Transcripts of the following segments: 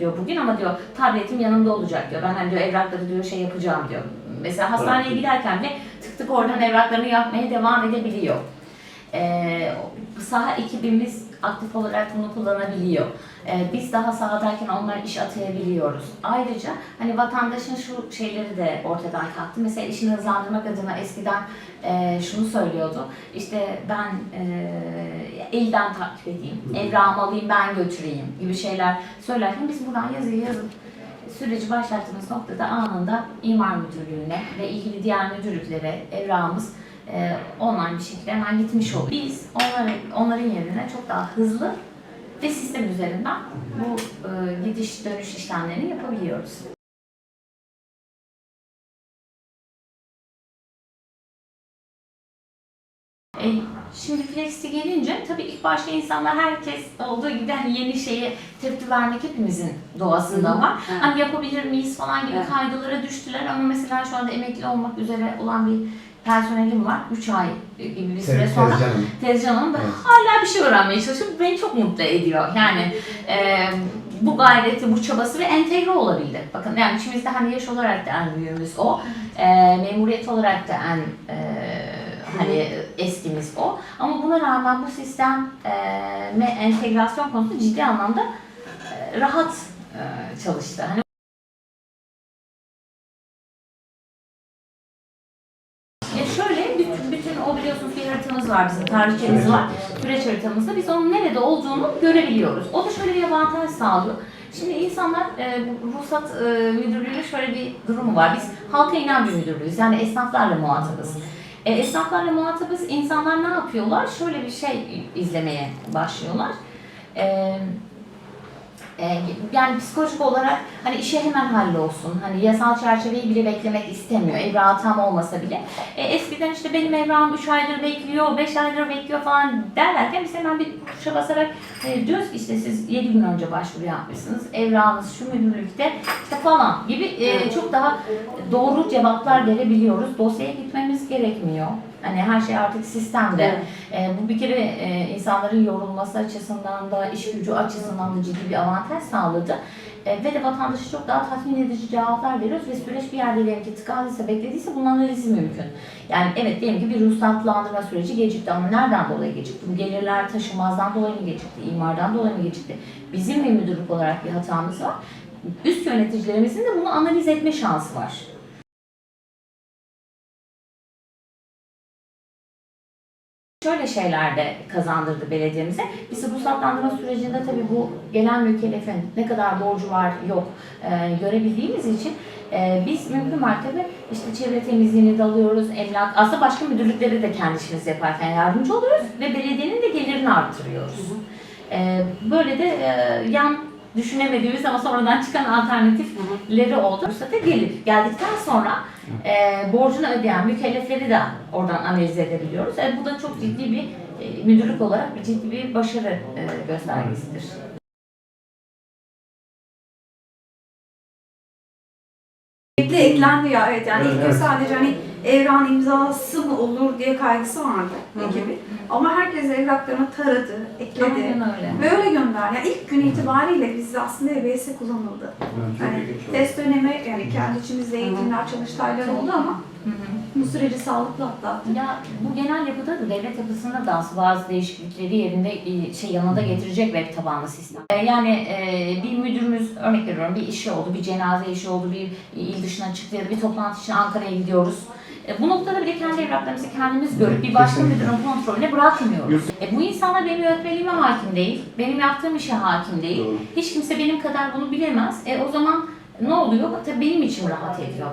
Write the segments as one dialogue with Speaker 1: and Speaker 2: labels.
Speaker 1: diyor bugün ama diyor tabletim yanımda olacak diyor. Ben hani diyor evrakları diyor şey yapacağım diyor. Mesela hastaneye giderken de tık tık oradan evraklarını yapmaya devam edebiliyor. Ee, saha ekibimiz aktif olarak bunu kullanabiliyor. Ee, biz daha sahadayken onlara iş atayabiliyoruz. Ayrıca hani vatandaşın şu şeyleri de ortadan kalktı. Mesela işini hızlandırmak adına eskiden e, şunu söylüyordu. İşte ben e, elden takip edeyim, evrağımı alayım ben götüreyim gibi şeyler söylerken biz buradan yazıyı yazıp süreci başlattığımız noktada anında imar müdürlüğüne ve ilgili diğer müdürlüklere evrağımız e, online bir şekilde hemen gitmiş oluyor. Biz onların, onların yerine çok daha hızlı ve sistem üzerinden bu e, gidiş dönüş işlemlerini yapabiliyoruz. E, şimdi Flex'i gelince tabii ilk başta insanlar herkes olduğu gibi hani yeni şeye tepki vermek hepimizin doğasında
Speaker 2: Hı hı,
Speaker 1: var.
Speaker 2: evet.
Speaker 1: Hani yapabilir miyiz falan gibi
Speaker 2: Evet.
Speaker 1: kaygılara düştüler ama mesela şu anda emekli olmak üzere olan bir personelim var. 3 ay gibi bir süre sonra
Speaker 3: Tezcanım.
Speaker 1: Tezcan Hanım da
Speaker 3: Evet.
Speaker 1: hala bir şey öğrenmeye çalışıyor. Bu Beni çok mutlu ediyor. Yani e, bu gayreti, bu çabası ve entegre olabildi. Bakın yani içimizde hani yaş olarak da en büyüğümüz o. E, memuriyet olarak da en e, hani eskimiz o. Ama buna rağmen bu sistem e, ve entegrasyon konusunda ciddi anlamda e, rahat e, çalıştı. Hani haritamız var bizim tarihçemiz var. Süreç haritamızda biz onun nerede olduğunu görebiliyoruz. O da şöyle bir avantaj sağlıyor. Şimdi insanlar e, ruhsat e, müdürlüğünün şöyle bir durumu var. Biz halka inen bir müdürlüğüz. Yani esnaflarla muhatabız. E, esnaflarla muhatabız. İnsanlar ne yapıyorlar? Şöyle bir şey izlemeye başlıyorlar. E, e, yani psikolojik olarak hani işe hemen hallolsun. Hani yasal çerçeveyi bile beklemek istemiyor. Evrağı tam olmasa bile. E, eskiden işte benim evrağım 3 aydır bekliyor, 5 aydır bekliyor falan derlerken biz hemen bir tuşa basarak e, diyoruz ki işte siz 7 gün önce başvuru yapmışsınız. Evrağınız şu müdürlükte işte falan gibi e, çok daha doğru cevaplar verebiliyoruz. Dosyaya gitmemiz gerekmiyor. Hani her şey artık sistemde.
Speaker 2: Evet.
Speaker 1: E, bu bir kere e, insanların yorulması açısından da iş gücü açısından da ciddi bir avantaj sağladı. E, ve de vatandaşa çok daha tatmin edici cevaplar veriyoruz ve süreç bir yerde diyelim ki tıkaldıysa, beklediyse bunun analizi mümkün. Yani evet diyelim ki bir ruhsatlandırma süreci gecikti ama nereden dolayı gecikti? Bu gelirler taşımazdan dolayı mı gecikti? imardan dolayı mı gecikti? Bizim bir müdürlük olarak bir hatamız var. Üst yöneticilerimizin de bunu analiz etme şansı var. Şöyle şeyler de kazandırdı belediyemize. Biz ruhsatlandırma sürecinde tabii bu gelen mükellefin ne kadar borcu var yok e, görebildiğimiz için e, biz mümkün mertebe işte çevre temizliğini de alıyoruz, emlak, aslında başka müdürlükleri de kendi işimizi yaparken yardımcı oluyoruz ve belediyenin de gelirini arttırıyoruz. E, böyle de e, yan düşünemediğimiz ama sonradan çıkan alternatifleri oldu. Ruhsata gelip geldikten sonra e, borcunu ödeyen mükellefleri de oradan analiz edebiliyoruz. E, bu da çok ciddi bir e, müdürlük olarak bir ciddi bir başarı e, göstergesidir.
Speaker 4: Ekle eklendi ya evet yani
Speaker 3: Evet,
Speaker 4: ilk
Speaker 3: evet.
Speaker 4: sadece hani evran imzası mı olur diye kaygısı vardı
Speaker 2: Hı hı.
Speaker 4: ekibin. Ama herkes evraklarını taradı, ekledi
Speaker 1: Aynen öyle.
Speaker 4: ve öyle gönderdi. Yani ilk gün itibariyle bizde aslında EBS kullanıldı. Yani test dönemi yani kendi içimizde eğitimler, çalıştaylar oldu ama
Speaker 1: Hı hı.
Speaker 4: bu süreci sağlıklı atlattık.
Speaker 1: Ya bu genel yapıda da devlet yapısında da aslında bazı değişiklikleri yerinde e, şey yanında getirecek web tabanlı sistem. E, Yani e, bir müdürümüz örnek veriyorum bir işi oldu, bir cenaze işi oldu, bir il dışına çıktı ya da bir toplantı için Ankara'ya gidiyoruz. E, bu noktada bile kendi evraklarımızı kendimiz görüp bir başka müdürün kontrolüne bırakmıyoruz. E, bu insanlar benim yönetmeliğime hakim değil, benim yaptığım işe hakim değil.
Speaker 3: Doğru.
Speaker 1: Hiç kimse benim kadar bunu bilemez. E, o zaman ne oluyor? Tabii benim için rahat ediyor.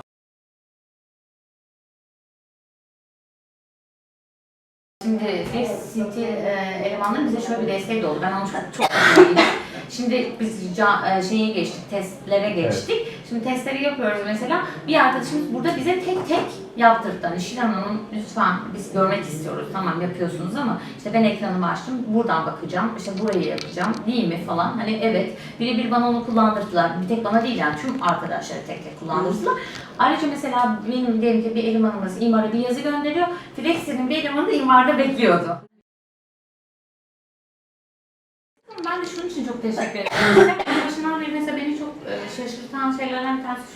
Speaker 1: Şimdi Flex City e, elemanları bize şöyle bir destek de oldu. Ben onu çok çok hoşuma Şimdi biz ca- e, şeye geçtik, testlere geçtik. Şimdi testleri yapıyoruz mesela. Bir arkadaşımız burada bize tek tek yaptırdı. Hani Şilan Hanım lütfen biz görmek istiyoruz. Tamam yapıyorsunuz ama işte ben ekranımı açtım. Buradan bakacağım. işte burayı yapacağım. Değil mi falan. Hani evet. Birebir bana onu kullandırdılar. Bir tek bana değil yani tüm arkadaşları tek tek kullandırdılar. Ayrıca mesela benim diyelim ki bir elemanımız imara bir yazı gönderiyor. Flex'in bir elemanı da imarda bekliyordu. Ben de şunun için çok teşekkür ederim. Başından beri mesela beni çok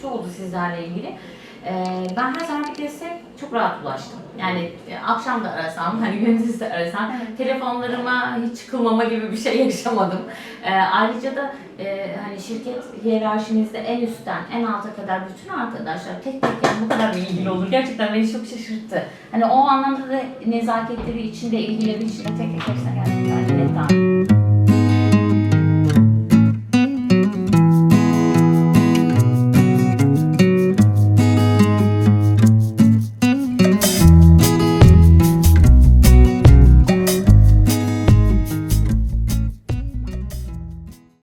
Speaker 1: şu oldu sizlerle ilgili. Ee, ben her zaman bir destek çok rahat ulaştım. Yani e, akşam da arasam, hani gündüz de arasam, telefonlarıma hiç çıkılmama gibi bir şey yaşamadım. Ee, ayrıca da e, hani şirket hiyerarşimizde en üstten en alta kadar bütün arkadaşlar tek tek yani bu kadar ilgili olur. Gerçekten beni çok şaşırttı. Hani o anlamda da nezaketleri içinde, ilgileri içinde tek tek hepsine gerçekten minnettarım.